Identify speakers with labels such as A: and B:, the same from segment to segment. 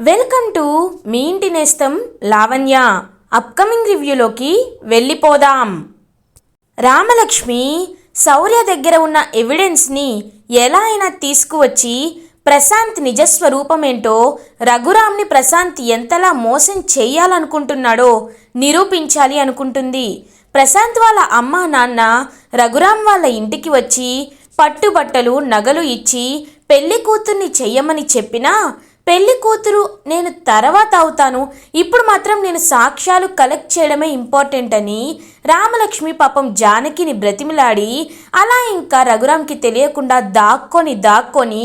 A: Welcome to me ఇంటి నేస్తం Lavanya. Upcoming రివ్యూలోకి వెళ్ళిపోదాం. రామలక్ష్మి శౌర్య దగ్గర ఉన్న ఎవిడెన్స్ని ఎలా అయినా తీసుకువచ్చి ప్రశాంత్ నిజస్వరూపమేంటో రఘురామ్ని ప్రశాంత్ ఎంతలా మోసం చేయాలనుకుంటున్నాడో నిరూపించాలి అనుకుంటుంది. ప్రశాంత్ వాళ్ళ అమ్మ నాన్న రఘురామ్ వాళ్ళ ఇంటికి వచ్చి పట్టుబట్టలు నగలు ఇచ్చి పెళ్ళి కూతుర్ని చెయ్యమని చెప్పినా పెళ్ళి కూతురు నేను తర్వాత అవుతాను. ఇప్పుడు మాత్రం నేను సాక్ష్యాలు కలెక్ట్ చేయడమే ఇంపార్టెంట్ అని రామలక్ష్మి పాపం జానకిని బ్రతిమిలాడి అలా ఇంకా రఘురామ్కి తెలియకుండా దాక్కొని దాక్కొని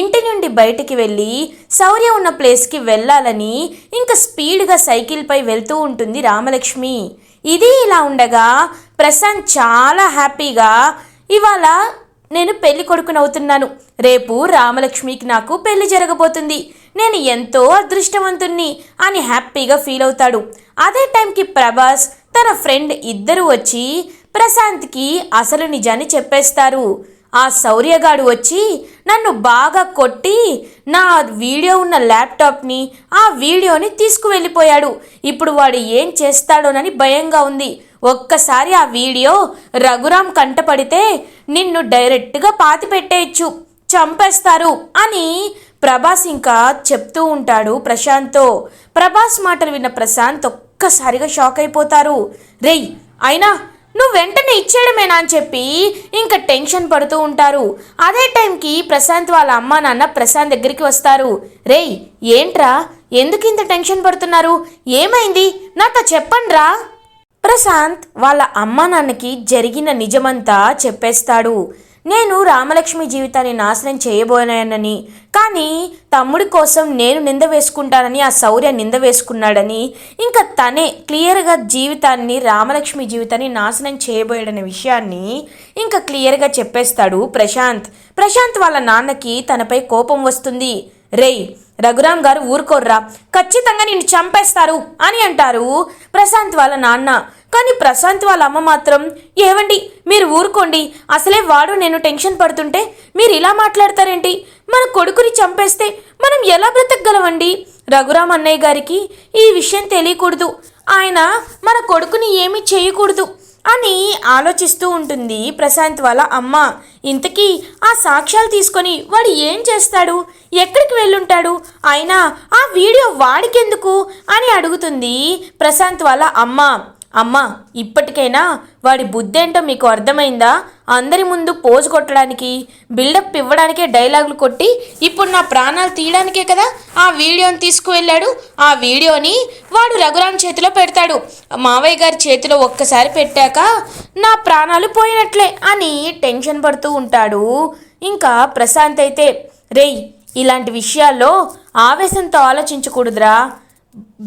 A: ఇంటి నుండి బయటికి వెళ్ళి శౌర్య ఉన్న ప్లేస్కి వెళ్ళాలని ఇంకా స్పీడ్గా సైకిల్పై వెళ్తూ ఉంటుంది రామలక్ష్మి. ఇది ఇలా ఉండగా ప్రశాంత్ చాలా హ్యాపీగా ఇవాళ నేను పెళ్ళి కొడుకునవుతున్నాను. రేపు రామలక్ష్మికి నాకు పెళ్ళి జరగబోతుంది. నేను ఎంతో అదృష్టవంతుణ్ణి అని హ్యాపీగా ఫీల్ అవుతాడు. అదే టైంకి ప్రభాస్ తన ఫ్రెండ్ ఇద్దరు వచ్చి ప్రశాంత్కి అసలు నిజాన్ని చెప్పేస్తారు. ఆ శౌర్యగాడు వచ్చి నన్ను బాగా కొట్టి నా వీడియో ఉన్న ల్యాప్టాప్ని ఆ వీడియోని తీసుకువెళ్ళిపోయాడు. ఇప్పుడు వాడు ఏం చేస్తాడోనని భయంగా ఉంది. ఒక్కసారి ఆ వీడియో రఘురామ్ కంటపడితే నిన్ను డైరెక్ట్గా పాతి పెట్టేయచ్చు చంపేస్తారు అని ప్రభాస్ ఇంకా చెప్తూ ఉంటాడు ప్రశాంత్తో. ప్రభాస్ మాటలు విన్న ప్రశాంత్ ఒక్కసారిగా షాక్ అయిపోతారు. రేయ్ అయినా నువ్వు వెంటనే ఇచ్చేయడమేనా? అని చెప్పి ఇంకా టెన్షన్ పడుతూ ఉంటారు. అదే టైంకి ప్రశాంత్ వాళ్ళ అమ్మ నాన్న ప్రశాంత్ దగ్గరికి వస్తారు. రేయ్ ఏంట్రా? ఎందుకు ఇంత టెన్షన్ పడుతున్నారు? ఏమైంది? నాతో చెప్పండ్రా. ప్రశాంత్ వాళ్ళ అమ్మా నాన్నకి జరిగిన నిజమంతా చెప్పేస్తాడు. నేను రామలక్ష్మి జీవితాన్ని నాశనం చేయబోయానని కానీ తమ్ముడి కోసం నేను నింద వేసుకుంటానని ఆ శౌర్య నింద వేసుకున్నాడని ఇంకా తనే క్లియర్గా జీవితాన్ని రామలక్ష్మి జీవితాన్ని నాశనం చేయబోయాడనే విషయాన్ని ఇంకా క్లియర్గా చెప్పేస్తాడు ప్రశాంత్. ప్రశాంత్ వాళ్ళ నాన్నకి తనపై కోపం వస్తుంది. రేయ్ రఘురామ్ గారు ఊరుకోర్రా. ఖచ్చితంగా నిన్ను చంపేస్తారు అని అంటారు ప్రశాంత్ వాళ్ళ నాన్న. కానీ ప్రశాంత్ వాళ్ళ అమ్మ మాత్రం ఏవండి మీరు ఊరుకోండి. అసలే వాడు నేను టెన్షన్ పడుతుంటే మీరు ఇలా మాట్లాడతారేంటి? మన కొడుకుని చంపేస్తే మనం ఎలా బ్రతకగలమండి? రఘురామ్ అన్నయ్య గారికి ఈ విషయం తెలియకూడదు. ఆయన మన కొడుకుని ఏమీ చేయకూడదు అని ఆలోచిస్తూ ఉంటుంది ప్రశాంత్ వాళ్ళ అమ్మ. ఇంతకీ ఆ సాక్ష్యాలు తీసుకొని వాడు ఏం చేస్తాడు? ఎక్కడికి వెళ్ళుంటాడు? అయినా ఆ వీడియో వాడికెందుకు? అని అడుగుతుంది ప్రశాంత్ వాళ్ళ అమ్మ. అమ్మా ఇప్పటికైనా వాడి బుద్ధేంటో మీకు అర్థమైందా? అందరి ముందు పోజు కొట్టడానికి బిల్డప్ ఇవ్వడానికే డైలాగులు కొట్టి ఇప్పుడు నా ప్రాణాలు తీయడానికే కదా ఆ వీడియోని తీసుకువెళ్ళాడు? ఆ వీడియోని వాడు రఘురామ్ చేతిలో పెడతాడు. మావయ్య గారి చేతిలో ఒక్కసారి పెట్టాక నా ప్రాణాలు పోయినట్లే అని టెన్షన్ పడుతూ ఉంటాడు. ఇంకా ప్రశాంత్ అయితే రేయ్ ఇలాంటి విషయాల్లో ఆవేశంతో ఆలోచించకూడదురా.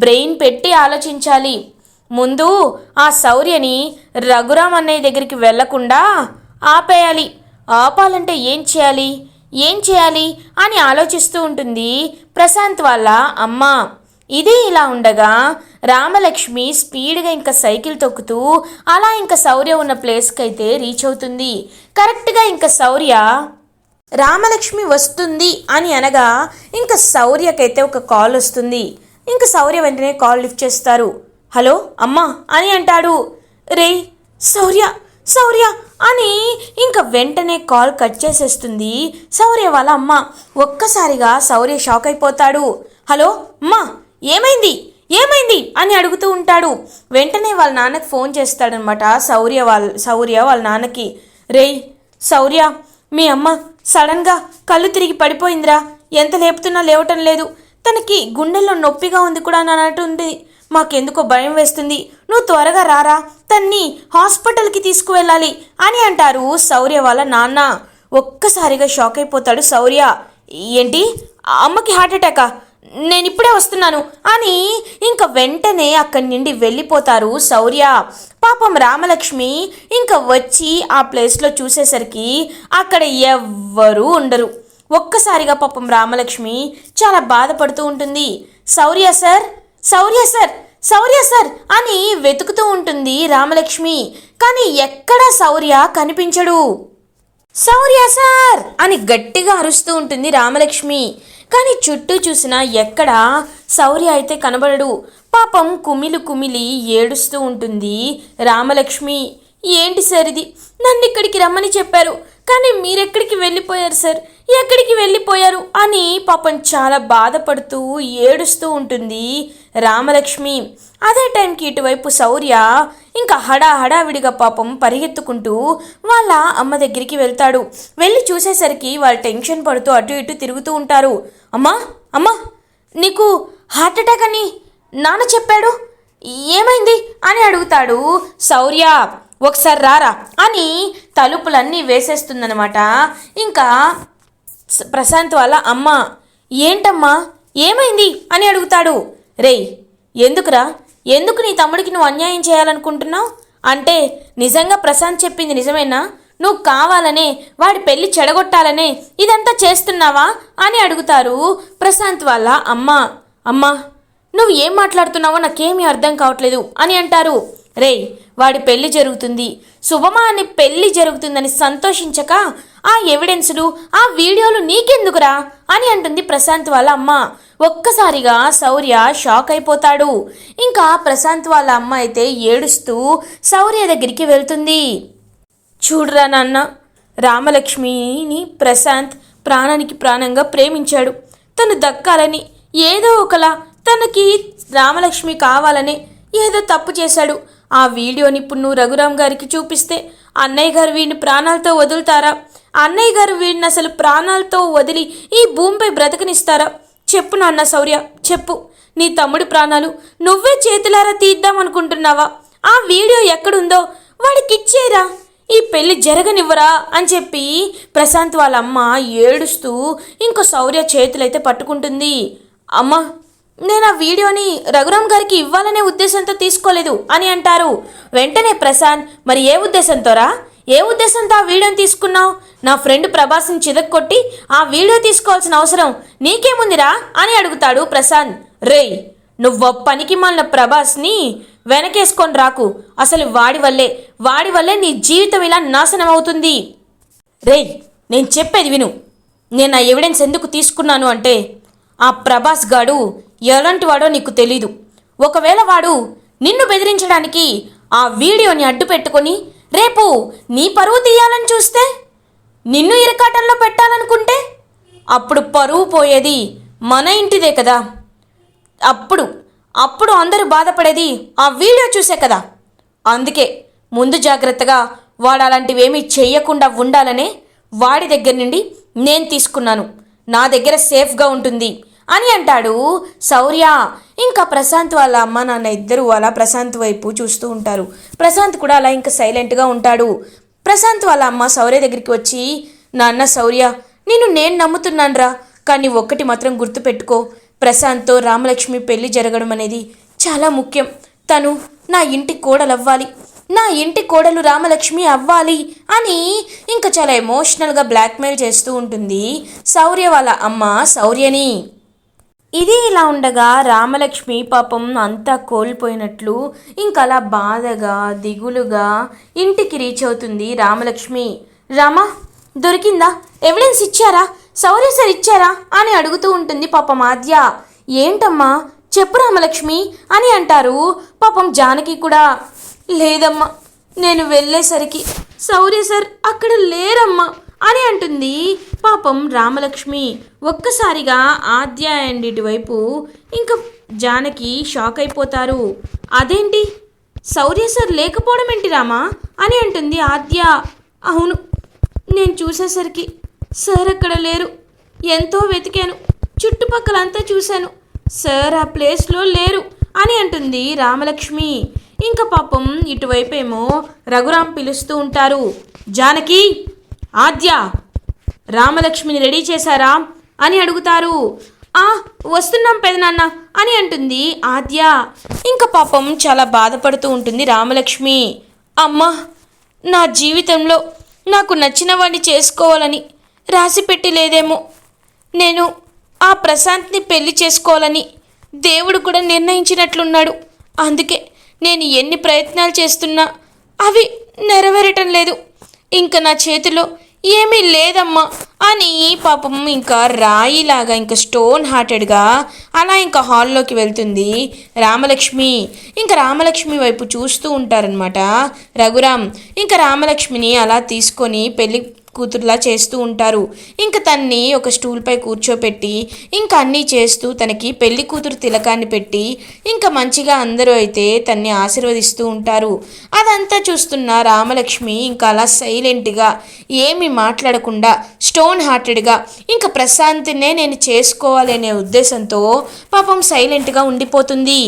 A: బ్రెయిన్ పెట్టి ఆలోచించాలి. ముందు ఆ శౌర్యని రఘురామ్ అన్నయ్య దగ్గరికి వెళ్ళకుండా ఆపేయాలి. ఆపాలంటే ఏం చేయాలి? ఏం చేయాలి? అని ఆలోచిస్తూ ఉంటుంది ప్రశాంత్ వాళ్ళ అమ్మ. ఇది ఇలా ఉండగా రామలక్ష్మి స్పీడ్గా ఇంకా సైకిల్ తొక్కుతూ అలా ఇంకా శౌర్య ఉన్న ప్లేస్కి అయితే రీచ్ అవుతుంది. కరెక్ట్గా ఇంకా శౌర్య రామలక్ష్మి వస్తుంది అని అనగా ఇంకా శౌర్యకైతే ఒక కాల్ వస్తుంది. ఇంకా శౌర్య వెంటనే కాల్ లిఫ్ట్ చేస్తారు. హలో అమ్మా అని అంటాడు. రే శౌర్య శౌర్య అని ఇంకా వెంటనే కాల్ కట్ చేసేస్తుంది శౌర్య వాళ్ళ అమ్మ. ఒక్కసారిగా శౌర్య షాక్ అయిపోతాడు. హలో అమ్మా ఏమైంది? ఏమైంది? అని అడుగుతూ ఉంటాడు. వెంటనే వాళ్ళ నాన్నకి ఫోన్ చేస్తాడనమాట శౌర్య వాళ్ళ శౌర్య వాళ్ళ నాన్నకి. రేయ్ శౌర్య మీ అమ్మ సడన్గా కళ్ళు తిరిగి పడిపోయిందిరా. ఎంత లేపుతున్నా లేవటం లేదు. తనకి గుండెల్లో నొప్పిగా ఉంది కూడా అని అన్నట్టుంది. మాకెందుకో భయం వేస్తుంది. నువ్వు త్వరగా రారా. తన్ని హాస్పిటల్కి తీసుకువెళ్ళాలి అని అంటారు శౌర్య వాళ్ళ నాన్న. ఒక్కసారిగా షాక్ అయిపోతాడు శౌర్య. ఏంటి? అమ్మకి హార్ట్ అటాకా? నేను ఇప్పుడే వస్తున్నాను అని ఇంకా వెంటనే అక్కడి నుండి వెళ్ళిపోతారు శౌర్య. పాపం రామలక్ష్మి ఇంకా వచ్చి ఆ ప్లేస్లో చూసేసరికి అక్కడ ఎవ్వరూ ఉండరు. ఒక్కసారిగా పాపం రామలక్ష్మి చాలా బాధపడుతూ ఉంటుంది. Shaurya sir Shaurya sir Shaurya sir అని వెతుకుతూ ఉంటుంది రామలక్ష్మి. కానీ ఎక్కడా శౌర్య కనిపించడు. శౌర్య సార్ అని గట్టిగా అరుస్తూ ఉంటుంది రామలక్ష్మి. కానీ చుట్టూ చూసినా ఎక్కడా శౌర్య అయితే కనబడడు. పాపం కుమిలి కుమిలి ఏడుస్తూ ఉంటుంది రామలక్ష్మి. ఏంటి సార్ ఇది? నన్ను ఇక్కడికి రమ్మని చెప్పారు. కానీ మీరెక్కడికి వెళ్ళిపోయారు సార్? ఎక్కడికి వెళ్ళిపోయారు అని పాపం చాలా బాధపడుతూ ఏడుస్తూ ఉంటుంది రామలక్ష్మి. అదే టైంకి ఇటువైపు శౌర్య ఇంకా హడా హడావిడిగా పాపం పరిగెత్తుకుంటూ వాళ్ళ అమ్మ దగ్గరికి వెళ్తాడు. వెళ్ళి చూసేసరికి వాళ్ళు టెన్షన్ పడుతూ అటు ఇటు తిరుగుతూ ఉంటారు. అమ్మా అమ్మా నీకు హార్ట్ అటాక్ అని నాన్న చెప్పాడు? ఏమైంది? అని అడుగుతాడు శౌర్య. ఒకసారి రారా అని తలుపులన్నీ వేసేస్తుందనమాట ఇంకా ప్రశాంత్ వాళ్ళ అమ్మ ఏంటమ్మా ఏమైంది? అని అడుగుతాడు. రేయ్ ఎందుకురా? ఎందుకు నీ తమ్ముడికి నువ్వు అన్యాయం చేయాలనుకుంటున్నావు? అంటే నిజంగా ప్రశాంత్ చెప్పింది నిజమేనా? నువ్వు కావాలనే వాడి పెళ్ళి చెడగొట్టాలనే ఇదంతా చేస్తున్నావా? అని అడుగుతారు ప్రశాంత్ వాళ్ళ అమ్మ. అమ్మా నువ్వు ఏం మాట్లాడుతున్నావో నాకేమీ అర్థం కావట్లేదు అని అంటారు. రేయ్ వాడి పెళ్ళి జరుగుతుంది. శుభమా అని పెళ్ళి జరుగుతుందని సంతోషించక ఆ ఎవిడెన్సులు ఆ వీడియోలు నీకెందుకురా అని అంటుంది ప్రశాంత్ వాళ్ళ అమ్మ. ఒక్కసారిగా శౌర్య షాక్ అయిపోతాడు. ఇంకా ప్రశాంత్ వాళ్ళ అమ్మ అయితే ఏడుస్తూ శౌర్య దగ్గరికి వెళ్తుంది. చూడరా నాన్న రామలక్ష్మిని ప్రశాంత్ ప్రాణానికి ప్రాణంగా ప్రేమించాడు. తను దక్కాలని ఏదో ఒకలా తనకి రామలక్ష్మి కావాలని ఏదో తప్పు చేశాడు. ఆ వీడియోని ఇప్పుడు నువ్వు రఘురామ్ గారికి చూపిస్తే అన్నయ్య గారు వీడిని ప్రాణాలతో వదులుతారా? అన్నయ్య గారు వీడిని అసలు ప్రాణాలతో వదిలి ఈ భూమిపై బ్రతకనిస్తారా? చెప్పు నాన్న శౌర్య చెప్పు. నీ తమ్ముడి ప్రాణాలు నువ్వే చేతులారా తీద్దాం అనుకుంటున్నావా ఆ వీడియో ఎక్కడుందో వాడికి ఇచ్చేరా ఈ పెళ్ళి జరగనివ్వరా అని చెప్పి ప్రశాంత్ వాళ్ళ అమ్మ ఏడుస్తూ ఇంకో శౌర్య చేతులైతే పట్టుకుంటుంది. అమ్మ నేను ఆ వీడియోని రఘురామ్ గారికి ఇవ్వాలనే ఉద్దేశంతో తీసుకోలేదు అని అంటారు. వెంటనే ప్రశాంత్ మరి ఏ ఉద్దేశంతోరా? ఏ ఉద్దేశంతో ఆ వీడియోని తీసుకున్నావు? నా ఫ్రెండ్ ప్రభాస్ని చిదక్కొట్టి ఆ వీడియో తీసుకోవాల్సిన అవసరం నీకేముందిరా? అని అడుగుతాడు ప్రశాంత్. రేయ్ నువ్వు పనికి మాలిన ప్రభాస్ని వెనకేసుకొని రాకు. అసలు వాడి వల్లే వాడి వల్లే నీ జీవితం ఇలా నాశనం అవుతుంది. రేయ్ నేను చెప్పేది విను. నేను ఆ ఎవిడెన్స్ ఎందుకు తీసుకున్నాను అంటే ఆ ప్రభాస్ గాడు ఎలాంటి వాడో నీకు తెలీదు. ఒకవేళ వాడు నిన్ను బెదిరించడానికి ఆ వీడియోని అడ్డు పెట్టుకొని రేపు నీ పరువు తీయాలని చూస్తే నిన్ను ఇరకాటంలో పెట్టాలనుకుంటే అప్పుడు పరువు పోయేది మన ఇంటిదే కదా. అప్పుడు అప్పుడు అందరూ బాధపడేది ఆ వీడియో చూసే కదా. అందుకే ముందు జాగ్రత్తగా వాడు అలాంటివేమీ చెయ్యకుండా ఉండాలనే వాడి దగ్గర నుండి నేను తీసుకున్నాను. నా దగ్గర సేఫ్గా ఉంటుంది. అని అంటాడు. శౌర్య ఇంకా ప్రశాంత్ వాళ్ళ అమ్మ నాన్న ఇద్దరు అలా ప్రశాంత్ వైపు చూస్తూ ఉంటారు. ప్రశాంత్ కూడా అలా ఇంకా సైలెంట్గా ఉంటాడు. ప్రశాంత్ వాళ్ళ అమ్మ శౌర్య దగ్గరికి వచ్చి నాన్న శౌర్య నేను నేను నమ్ముతున్నానురా కానీ ఒక్కటి మాత్రం గుర్తుపెట్టుకో. ప్రశాంత్తో రామలక్ష్మి పెళ్ళి జరగడం అనేది చాలా ముఖ్యం. తను నా ఇంటి కోడలు అవ్వాలి నా ఇంటి కోడలు రామలక్ష్మి అవ్వాలి అని ఇంకా చాలా ఎమోషనల్గా బ్లాక్మెయిల్ చేస్తూ ఉంటుంది శౌర్య వాళ్ళ అమ్మ శౌర్యని. ఇది ఇలా ఉండగా రామలక్ష్మి పాపం అంతా కోల్పోయినట్లు ఇంకా అలా బాధగా దిగులుగా ఇంటికి రీచ్ అవుతుంది రామలక్ష్మి. రామా దొరికిందా? ఎవిడెన్స్ ఇచ్చారా? సౌర్య సార్ ఇచ్చారా? అని అడుగుతూ ఉంటుంది పాపం ఆద్య. ఏంటమ్మా? చెప్పు రామలక్ష్మి అని అంటారు పాపం జానకి కూడా. లేదమ్మా నేను వెళ్ళేసరికి సౌర్య సార్ అక్కడ లేరమ్మా అని అంటుంది పాపం రామలక్ష్మి ఒక్కసారిగా ఆద్య అండ్ ఇటువైపు ఇంకా జానకి షాక్ అయిపోతారు. అదేంటి? శౌర్య సార్ లేకపోవడం ఏంటి రామా? అని అంటుంది ఆద్య. అవును నేను చూసేసరికి సార్ అక్కడ లేరు. ఎంతో వెతికాను. చుట్టుపక్కలంతా చూశాను. సార్ ఆ ప్లేస్లో లేరు అని అంటుంది రామలక్ష్మి. ఇంకా పాపం ఇటువైపేమో రఘురాం పిలుస్తూ ఉంటారు. జానకి ఆద్య రామలక్ష్మిని రెడీ చేశారా? అని అడుగుతారు. ఆ వస్తున్నాం పెదనాన్న అని అంటుంది ఆద్య. ఇంకా పాపం చాలా బాధపడుతూ ఉంటుంది రామలక్ష్మి. అమ్మా నా జీవితంలో నాకు నచ్చిన వాడిని చేసుకోవాలని రాసిపెట్టి లేదేమో. నేను ఆ ప్రశాంత్ని పెళ్ళి చేసుకోవాలని దేవుడు కూడా నిర్ణయించినట్లున్నాడు. అందుకే నేను ఎన్ని ప్రయత్నాలు చేస్తున్నా అవి నెరవేరటం లేదు. ఇంకా నా చేతిలో ఏమీ లేదమ్మా అని పాపం ఇంకా రాయిలాగా ఇంకా స్టోన్ హార్టెడ్గా అలా ఇంకా హాల్లోకి వెళ్తుంది రామలక్ష్మి. ఇంకా రామలక్ష్మి వైపు చూస్తూ ఉంటారనమాట రఘురామ్ ఇంకా రామలక్ష్మిని అలా తీసుకొని పెళ్ళి కూతురులా చేస్తూ ఉంటారు. ఇంకా తన్ని ఒక స్టూల్పై కూర్చోపెట్టి ఇంకా అన్నీ చేస్తూ తనకి పెళ్ళి కూతురు తిలకాన్ని పెట్టి ఇంకా మంచిగా అందరూ అయితే తన్ని ఆశీర్వదిస్తూ ఉంటారు. అదంతా చూస్తున్న రామలక్ష్మి ఇంకా అలా సైలెంట్గా ఏమీ మాట్లాడకుండా స్టోన్ హార్టెడ్గా ఇంకా ప్రశాంతినే నేను చేసుకోవాలనే ఉద్దేశంతో పాపం సైలెంట్గా ఉండిపోతుంది.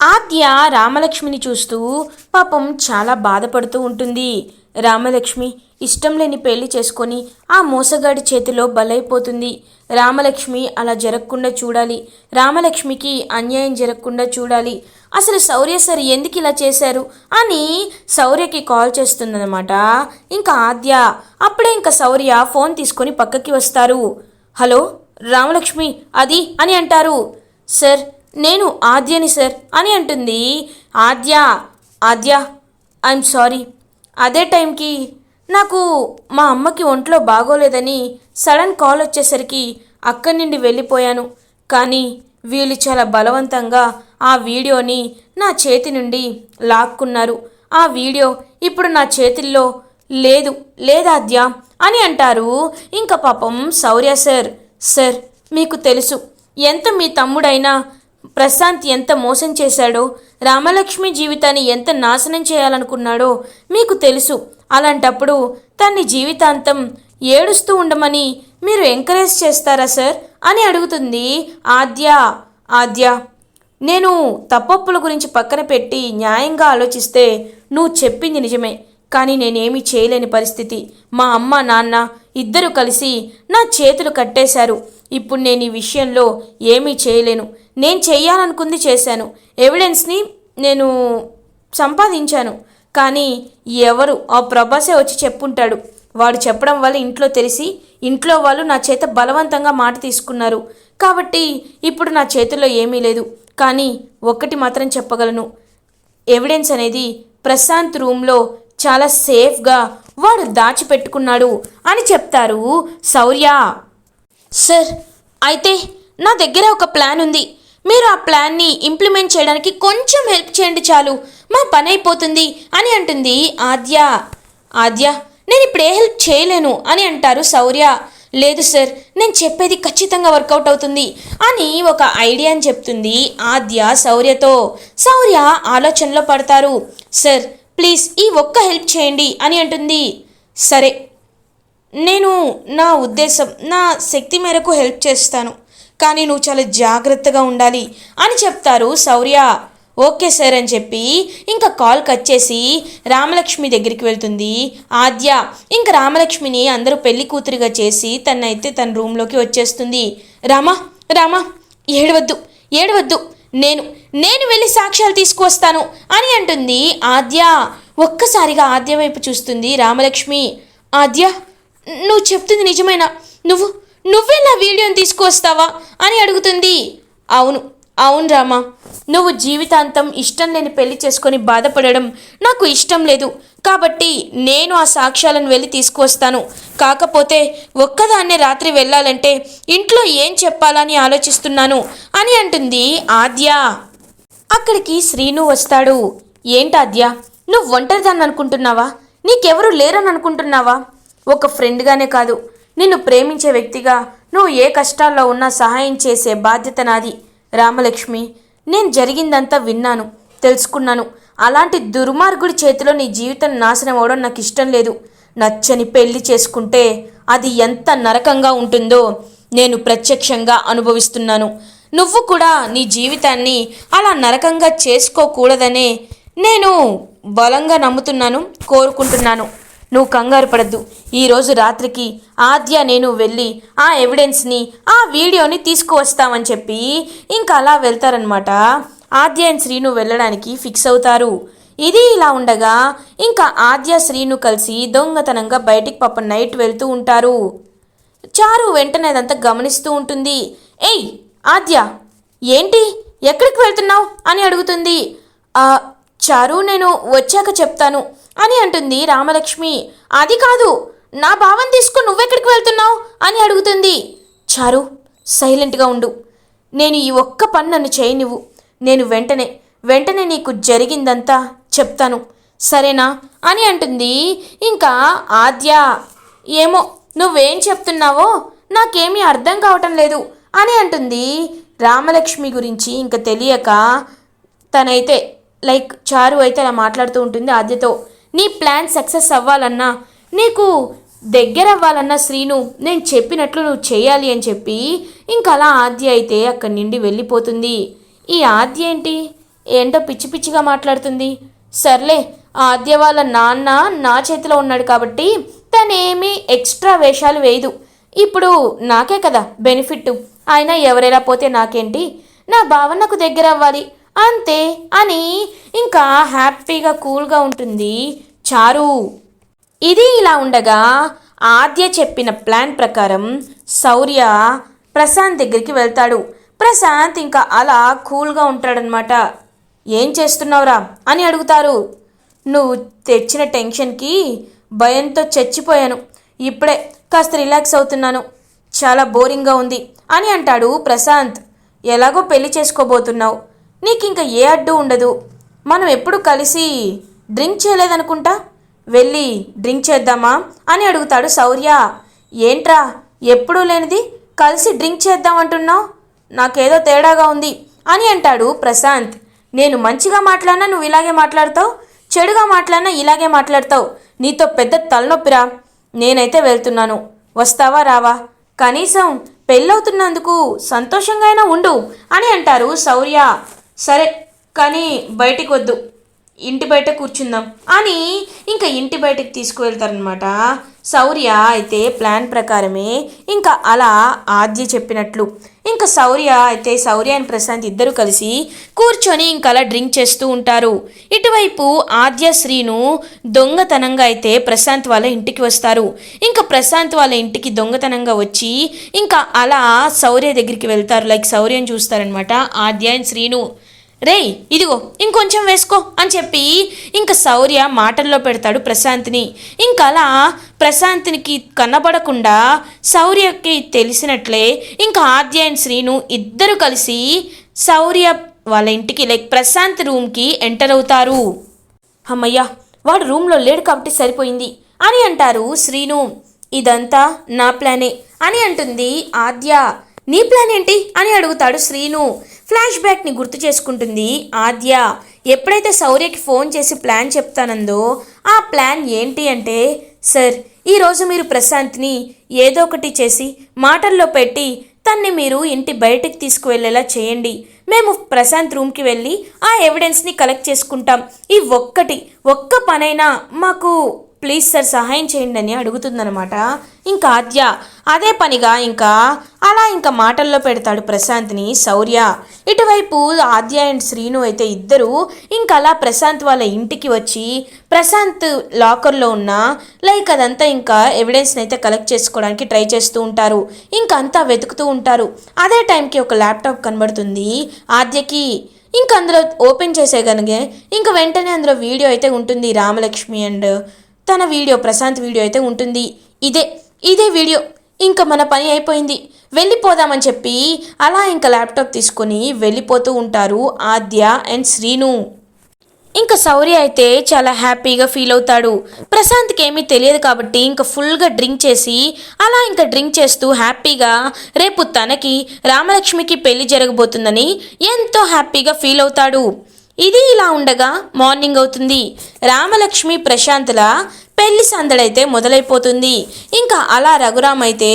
A: ఆద్య రామలక్ష్మిని చూస్తూ పాపం చాలా బాధపడుతూ ఉంటుంది. రామలక్ష్మి ఇష్టం లేని పెళ్ళి చేసుకొని ఆ మోసగాడి చేతిలో బలైపోతుంది. రామలక్ష్మి అలా జరగకుండా చూడాలి. రామలక్ష్మికి అన్యాయం జరగకుండా చూడాలి. అసలు శౌర్య సార్ ఎందుకు ఇలా చేశారు అని శౌర్యకి కాల్ చేస్తుందన్నమాట. ఇంకా ఆద్య అప్పుడే ఇంకా శౌర్య ఫోన్ తీసుకొని పక్కకి వస్తారు. హలో రామలక్ష్మి అది అని అంటారు. సార్ నేను ఆద్యని సార్ అని అంటుంది. Aadya Aadya I'm sorry. అదే టైంకి నాకు మా అమ్మకి ఒంట్లో బాగోలేదని సడన్ కాల్ వచ్చేసరికి అక్కడి నుండి వెళ్ళిపోయాను. కానీ వీళ్ళు చాలా బలవంతంగా ఆ వీడియోని నా చేతి నుండి లాక్కున్నారు. ఆ వీడియో ఇప్పుడు నా చేతిల్లో లేదు లేదాద్యా అని అంటారు. ఇంకా పాపం శౌర్య సార్. సార్ మీకు తెలుసు ఎంత మీ తమ్ముడైనా ప్రశాంత్ ఎంత మోసం చేశాడో రామలక్ష్మి జీవితాన్ని ఎంత నాశనం చేయాలనుకున్నాడో మీకు తెలుసు. అలాంటప్పుడు తన్ని జీవితాంతం ఏడుస్తూ ఉండమని మీరు ఎంకరేజ్ చేస్తారా సార్? అని అడుగుతుంది ఆద్య. ఆద్య నేను తప్పప్పుల గురించి పక్కన పెట్టి న్యాయంగా ఆలోచిస్తే నువ్వు చెప్పింది నిజమే. కానీ నేనేమీ చేయలేని పరిస్థితి. మా అమ్మ నాన్న ఇద్దరు కలిసి నా చేతులు కట్టేశారు. ఇప్పుడు నేను ఈ విషయంలో ఏమీ చేయలేను. నేను చేయాలనుకుంది చేశాను. ఎవిడెన్స్ని నేను సంపాదించాను. కానీ ఎవరు ఆ ప్రభాసే వచ్చి చెప్పుంటాడు. వాడు చెప్పడం వల్ల ఇంట్లో తెలిసి ఇంట్లో వాళ్ళు నా చేత బలవంతంగా మాట తీసుకున్నారు. కాబట్టి ఇప్పుడు నా చేతిలో ఏమీ లేదు. కానీ ఒక్కటి మాత్రం చెప్పగలను. ఎవిడెన్స్ అనేది ప్రశాంత్ రూమ్లో చాలా సేఫ్గా వాడు దాచిపెట్టుకున్నాడు అని చెప్తారు శౌర్య సార్ అయితే నా దగ్గర ఒక ప్లాన్ ఉంది. మీరు ఆ ప్లాన్ని ఇంప్లిమెంట్ చేయడానికి కొంచెం హెల్ప్ చేయండి చాలు. మా పని అయిపోతుంది అని అంటుంది ఆద్య. ఆద్య నేను ఇప్పుడు ఏ హెల్ప్ చేయలేను అని అంటారు శౌర్య. లేదు సార్ నేను చెప్పేది ఖచ్చితంగా వర్కౌట్ అవుతుంది అని ఒక ఐడియా అని చెప్తుంది ఆద్య శౌర్యతో. శౌర్య ఆలోచనలో పడతారు. సార్ ప్లీజ్ ఈ ఒక్క హెల్ప్ చేయండి అని అంటుంది. సరే నేను నా ఉద్దేశం నా శక్తి మేరకు హెల్ప్ చేస్తాను. కానీ నువ్వు చాలా జాగ్రత్తగా ఉండాలి అని చెప్తారు శౌర్య. ఓకే సార్ అని చెప్పి ఇంకా కాల్ కట్ చేసి రామలక్ష్మి దగ్గరికి వెళ్తుంది. ఆద్య ఇంకా రామలక్ష్మిని అందరూ పెళ్ళి కూతురిగా చేసి తనైతే తన రూమ్లోకి వచ్చేస్తుంది. రామా రామా ఏడవద్దు ఏడవద్దు నేను నేను వెళ్ళి సాక్ష్యాలు తీసుకువస్తాను అని అంటుంది ఆద్య. ఒక్కసారిగా ఆద్య వైపు చూస్తుంది రామలక్ష్మి. ఆద్య నువ్వు చెప్తుంది నిజమేనా? నువ్వు నువ్వే నా వీడియోని తీసుకొస్తావా అని అడుగుతుంది. అవును అవును రామా. నువ్వు జీవితాంతం ఇష్టం లేని పెళ్ళి చేసుకొని బాధపడడం నాకు ఇష్టం లేదు. కాబట్టి నేను ఆ సాక్ష్యాలను వెళ్ళి తీసుకువస్తాను. కాకపోతే ఒక్కదాన్నే రాత్రి వెళ్ళాలంటే ఇంట్లో ఏం చెప్పాలని ఆలోచిస్తున్నాను అని అంటుంది ఆద్య. అక్కడికి శ్రీను వస్తాడు. ఏంటాద్య నువ్వు ఒంటరిదాన్ని అనుకుంటున్నావా? నీకెవరు లేరని అనుకుంటున్నావా? ఒక ఫ్రెండ్గానే కాదు. నిన్ను ప్రేమించే వ్యక్తిగా నువ్వు ఏ కష్టాల్లో ఉన్నా సహాయం చేసే బాధ్యత నాది. రామలక్ష్మి నేను జరిగిందంతా విన్నాను తెలుసుకున్నాను. అలాంటి దుర్మార్గుడి చేతిలో నీ జీవితం నాశనం అవడం నాకు ఇష్టం లేదు. నచ్చని పెళ్ళి చేసుకుంటే అది ఎంత నరకంగా ఉంటుందో నేను ప్రత్యక్షంగా అనుభవిస్తున్నాను. నువ్వు కూడా నీ జీవితాన్ని అలా నరకంగా చేసుకోకూడదనే నేను బలంగా నమ్ముతున్నాను కోరుకుంటున్నాను. నువ్వు కంగారు పడద్దు. ఈరోజు రాత్రికి ఆద్య నేను వెళ్ళి ఆ ఎవిడెన్స్ని ఆ వీడియోని తీసుకువస్తామని చెప్పి ఇంకా అలా వెళ్తారనమాట ఆద్య అండ్ శ్రీను వెళ్ళడానికి ఫిక్స్ అవుతారు. ఇది ఇలా ఉండగా ఇంకా ఆద్య శ్రీను కలిసి దొంగతనంగా బయటికి పాప నైట్ వెళ్తూ ఉంటారు. చారు వెంటనే అదంతా గమనిస్తూ ఉంటుంది. ఏయ్ ఆద్య ఏంటి? ఎక్కడికి వెళ్తున్నావు? అని అడుగుతుంది. చారు నేను వచ్చాక చెప్తాను. అని అంటుంది రామలక్ష్మి. అది కాదు నా భావం తీసుకుని నువ్వెక్కడికి వెళ్తున్నావు అని అడుగుతుంది. చారు సైలెంట్గా ఉండు. నేను ఈ ఒక్క పని నన్ను చేయనివ్వు. నేను వెంటనే వెంటనే నీకు జరిగిందంతా చెప్తాను. సరేనా? అని అంటుంది. ఇంకా ఆద్య ఏమో నువ్వేం చెప్తున్నావో నాకేమీ అర్థం కావటం లేదు అని అంటుంది. రామలక్ష్మి గురించి ఇంకా తెలియక తనైతే లైక్ చారు అయితే అలా మాట్లాడుతూ ఉంటుంది ఆద్యతో. నీ ప్లాన్ సక్సెస్ అవ్వాలన్నా నీకు దగ్గర అవ్వాలన్నా శ్రీను నేను చెప్పినట్లు నువ్వు చేయాలి అని చెప్పి ఇంకా అలా ఆద్య అయితే అక్కడి నుండి వెళ్ళిపోతుంది. ఈ ఆద్య ఏంటి? ఏంటో పిచ్చి పిచ్చిగా మాట్లాడుతుంది. సర్లే ఆద్య వాళ్ళ నాన్న నా చేతిలో ఉన్నాడు కాబట్టి తనేమీ ఎక్స్ట్రా వేషాలు వేయదు. ఇప్పుడు నాకే కదా బెనిఫిట్ అయినా ఎవరైనా పోతే నాకేంటి? నా భావనకు దగ్గర అవ్వాలి. అంతే అని ఇంకా హ్యాపీగా కూల్గా ఉంటుంది చారు. ఇది ఇలా ఉండగా ఆద్య చెప్పిన ప్లాన్ ప్రకారం శౌర్య ప్రశాంత్ దగ్గరికి వెళ్తాడు. ప్రశాంత్ ఇంకా అలా కూల్గా ఉంటాడనమాట ఏం చేస్తున్నావురా అని అడుగుతారు. నువ్వు తెచ్చిన టెన్షన్కి భయంతో చచ్చిపోయాను. ఇప్పుడే కాస్త రిలాక్స్ అవుతున్నాను. చాలా బోరింగ్గా ఉంది అని అంటాడు ప్రశాంత్. ఎలాగో పెళ్ళి చేసుకోబోతున్నావు. నీకు ఇంకా ఏ అడ్డు ఉండదు. మనం ఎప్పుడు కలిసి డ్రింక్ చేయలేదనుకుంటా? వెళ్ళి డ్రింక్ చేద్దామా? అని అడుగుతాడు శౌర్య. ఏంట్రా ఎప్పుడూ లేనిది కలిసి డ్రింక్ చేద్దామంటున్నావు నాకేదో తేడాగా ఉంది అని అంటాడు ప్రశాంత్. నేను మంచిగా మాట్లాడినా నువ్వు ఇలాగే మాట్లాడతావు? చెడుగా మాట్లాడినా ఇలాగే మాట్లాడతావు? నీతో పెద్ద తలనొప్పిరా. నేనైతే వెళ్తున్నాను. వస్తావా రావా? కనీసం పెళ్ళవుతున్నందుకు సంతోషంగా అయినా ఉండు అని అంటారు శౌర్య. సరే కానీ బయటికి వద్దు ఇంటి బయట కూర్చుందాం. అని ఇంకా ఇంటి బయటకు తీసుకువెళ్తారనమాట శౌర్య అయితే ప్లాన్ ప్రకారమే ఇంకా అలా ఆద్య చెప్పినట్లు. ఇంకా శౌర్య అయితే శౌర్య అండ్ ప్రశాంత్ ఇద్దరు కలిసి కూర్చొని ఇంకా అలా డ్రింక్ చేస్తూ ఉంటారు. ఇటువైపు ఆద్య శ్రీను దొంగతనంగా అయితే ప్రశాంత్ వాళ్ళ ఇంటికి వస్తారు. ఇంకా ప్రశాంత్ వాళ్ళ ఇంటికి దొంగతనంగా వచ్చి ఇంకా అలా శౌర్య దగ్గరికి వెళ్తారు. లైక్ శౌర్యం చూస్తారనమాట ఆద్య అండ్ శ్రీను. రేయ్ ఇదిగో ఇంకొంచెం వేసుకో అని చెప్పి ఇంకా శౌర్య మాటల్లో పెడతాడు ప్రశాంత్ని. ఇంకా అలా ప్రశాంత్నికి కనబడకుండా శౌర్యకి తెలిసినట్లే ఇంకా ఆద్య అండ్ శ్రీను ఇద్దరు కలిసి శౌర్య వాళ్ళ ఇంటికి లైక్ ప్రశాంత్ రూమ్కి ఎంటర్ అవుతారు. అమ్మయ్యా వాడు రూమ్లో లేడు కాబట్టి సరిపోయింది అని అంటారు శ్రీను. ఇదంతా నా ప్లానే అని అంటుంది ఆద్య. నీ ప్లాన్ ఏంటి అని అడుగుతాడు శ్రీను. ఫ్లాష్ బ్యాక్ని గుర్తు చేసుకుంటుంది ఆద్య. ఎప్పుడైతే శౌర్యకి ఫోన్ చేసి ప్లాన్ చెప్తానందో ఆ ప్లాన్ ఏంటి అంటే సార్ ఈరోజు మీరు ప్రశాంత్ని ఏదో ఒకటి చేసి మాటల్లో పెట్టి తన్ని మీరు ఇంటి బయటకు తీసుకువెళ్ళేలా చేయండి. మేము ప్రశాంత్ రూమ్కి వెళ్ళి ఆ ఎవిడెన్స్ని కలెక్ట్ చేసుకుంటాం. ఈ ఒక్కటి ఒక్క పనైనా మాకు ప్లీజ్ సార్ సహాయం చేయండి అని అడుగుతుందనమాట ఇంకా ఆద్య అదే పనిగా ఇంకా? అలా ఇంకా మాటల్లో పెడతాడు ప్రశాంత్ని శౌర్య ఇటువైపు ఆద్య అండ్ శ్రీను అయితే ఇద్దరు ఇంకా అలా ప్రశాంత్ వాళ్ళ ఇంటికి వచ్చి ప్రశాంత్ లాకర్లో ఉన్న లైక్ అదంతా ఇంకా ఎవిడెన్స్ని అయితే కలెక్ట్ చేసుకోవడానికి ట్రై చేస్తూ ఉంటారు. ఇంకా అంతా వెతుకుతూ ఉంటారు. అదే టైంకి ఒక ల్యాప్టాప్ కనబడుతుంది ఆద్యకి. ఇంకా అందులో ఓపెన్ చేసే కనుక ఇంకా వెంటనే అందులో వీడియో అయితే ఉంటుంది రామలక్ష్మి అండ్ తన వీడియో ప్రశాంత్ వీడియో అయితే ఉంటుంది. ఇదే ఇదే వీడియో. ఇంకా మన పని అయిపోయింది. వెళ్ళిపోదామని చెప్పి అలా ఇంకా ల్యాప్టాప్ తీసుకొని వెళ్ళిపోతూ ఉంటారు ఆద్య అండ్ శ్రీను. ఇంకా సౌరి అయితే చాలా హ్యాపీగా ఫీల్ అవుతాడు. ప్రశాంత్కి ఏమీ తెలియదు కాబట్టి ఇంకా ఫుల్గా డ్రింక్ చేసి అలా ఇంకా డ్రింక్ చేస్తూ హ్యాపీగా రేపు తనకి రామలక్ష్మికి పెళ్ళి జరగబోతుందని ఎంతో హ్యాపీగా ఫీల్ అవుతాడు. ఇది ఇలా ఉండగా మార్నింగ్ అవుతుంది. రామలక్ష్మి ప్రశాంతుల పెళ్ళి సందడైతే మొదలైపోతుంది. ఇంకా అలా రఘురామ్ అయితే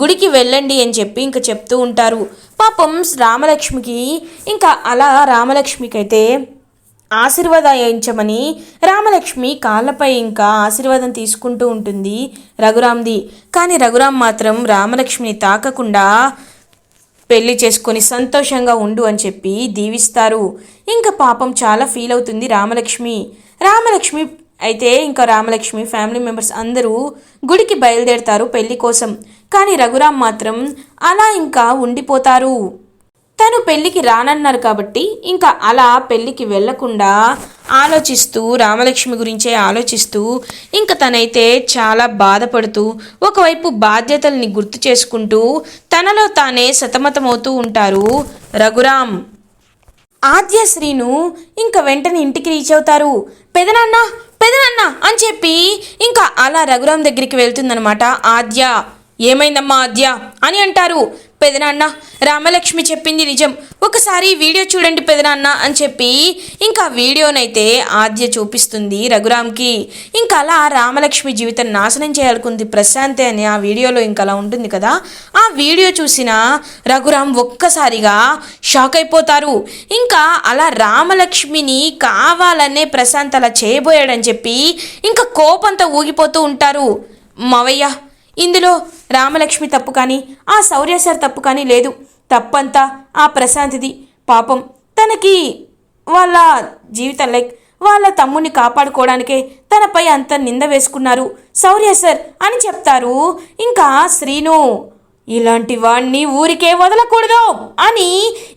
A: గుడికి వెళ్ళండి అని చెప్పి ఇంకా చెప్తూ ఉంటారు. పాపం రామలక్ష్మికి ఇంకా అలా రామలక్ష్మికి అయితే ఆశీర్వదించమని రామలక్ష్మి కాళ్ళపై ఇంకా ఆశీర్వాదం తీసుకుంటూ ఉంటుంది రఘురామ్ది. కానీ రఘురామ్ మాత్రం రామలక్ష్మిని తాకకుండా పెళ్ళి చేసుకొని సంతోషంగా ఉండు అని చెప్పి దీవిస్తారు. ఇంకా పాపం చాలా ఫీల్ అవుతుంది రామలక్ష్మి. రామలక్ష్మి అయితే ఇంకా రామలక్ష్మి ఫ్యామిలీ మెంబర్స్ అందరూ గుడికి బయలుదేరతారు పెళ్ళి కోసం. కానీ రఘురామ్ మాత్రం అలా ఇంకా ఉండిపోతారు. తను పెళ్ళికి రానన్నారు కాబట్టి ఇంకా అలా పెళ్ళికి వెళ్ళకుండా ఆలోచిస్తూ రామలక్ష్మి గురించే ఆలోచిస్తూ ఇంకా తనైతే చాలా బాధపడుతూ ఒకవైపు బాధ్యతల్ని గుర్తు చేసుకుంటూ తనలో తానే సతమతమవుతూ ఉంటారు రఘురామ్. ఆద్య శ్రీను ఇంకా వెంటనే ఇంటికి రీచ్ అవుతారు. పెదనాన్న పెదనాన్న అని చెప్పి ఇంకా అలా రఘురామ్ దగ్గరికి వెళ్తుందనమాట ఆద్య. ఏమైందమ్మా ఆద్య? అని అంటారు. పెదనాన్న రామలక్ష్మి చెప్పింది నిజం. ఒకసారి వీడియో చూడండి పెదనాన్న అని చెప్పి ఇంకా వీడియోనైతే ఆద్య చూపిస్తుంది రఘురామ్కి. ఇంకా అలా రామలక్ష్మి జీవితం నాశనం చేయాలనుకుంది ప్రశాంతే అని ఆ వీడియోలో ఇంకా అలా ఉంటుంది కదా. ఆ వీడియో చూసిన రఘురామ్ ఒక్కసారిగా షాక్ అయిపోతారు. ఇంకా అలా రామలక్ష్మిని కావాలనే ప్రశాంత్ అలా చేయబోయాడని చెప్పి ఇంకా కోపంతో ఊగిపోతూ ఉంటారు. మవయ్య ఇందులో రామలక్ష్మి తప్పు కానీ ఆ శౌర్య సార్ తప్పు కానీ లేదు. తప్పంతా ఆ ప్రశాంత్ది. పాపం తనకి వాళ్ళ జీవితం లైక్ వాళ్ళ తమ్ముని కాపాడుకోవడానికే తనపై అంత నింద వేసుకున్నారు శౌర్య సార్ అని చెప్తారు. ఇంకా శ్రీను ఇలాంటి వాణ్ణి ఊరికే వదలకూడదు అని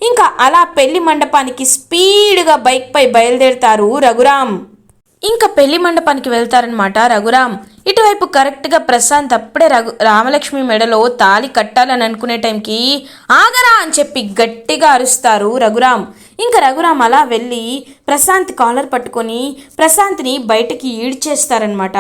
A: ఇంకా అలా పెళ్ళి మండపానికి స్పీడ్గా బైక్పై బయలుదేరుతారు రఘురామ్. ఇంకా పెళ్ళి మండపానికి వెళ్తారనమాట రఘురామ్. ఇటువైపు కరెక్ట్గా ప్రశాంత్ అప్పుడే రఘు రామలక్ష్మి మెడలో తాలి కట్టాలని అనుకునే టైంకి ఆగరా అని చెప్పి గట్టిగా అరుస్తారు రఘురామ్. ఇంకా రఘురామ్ అలా వెళ్ళి ప్రశాంత్ కాలర్ పట్టుకొని ప్రశాంత్ని బయటకి ఈడ్చేస్తారనమాట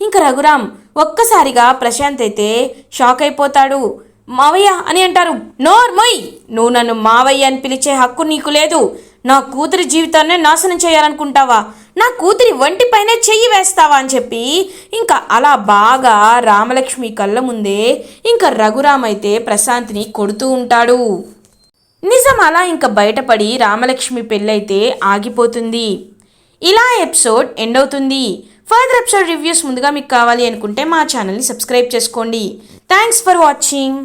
A: ఇంకా రఘురామ్ ఒక్కసారిగా ప్రశాంత్ అయితే షాక్ అయిపోతాడు. మావయ్య అని అంటారు. నోర్మొయ్ నువ్వు నన్ను మావయ్య అని పిలిచే హక్కు నీకు లేదు. నా కూతురి జీవితాన్నే నాశనం చేయాలనుకుంటావా? నా కూతురి ఒంటిపైనే చెయ్యి వేస్తావా అని చెప్పి ఇంకా అలా బాగా రామలక్ష్మి కళ్ళ ముందే ఇంకా రఘురామైతే ప్రశాంత్ని కొడుతూ ఉంటాడు. నిజం అలా ఇంకా బయటపడి రామలక్ష్మి పెళ్ళైతే ఆగిపోతుంది. ఇలా ఎపిసోడ్ ఎండ్ అవుతుంది. ఫర్దర్ ఎపిసోడ్ రివ్యూస్ ముందుగా మీకు కావాలి అనుకుంటే మా ఛానల్ని సబ్స్క్రైబ్ చేసుకోండి. Thanks for watching.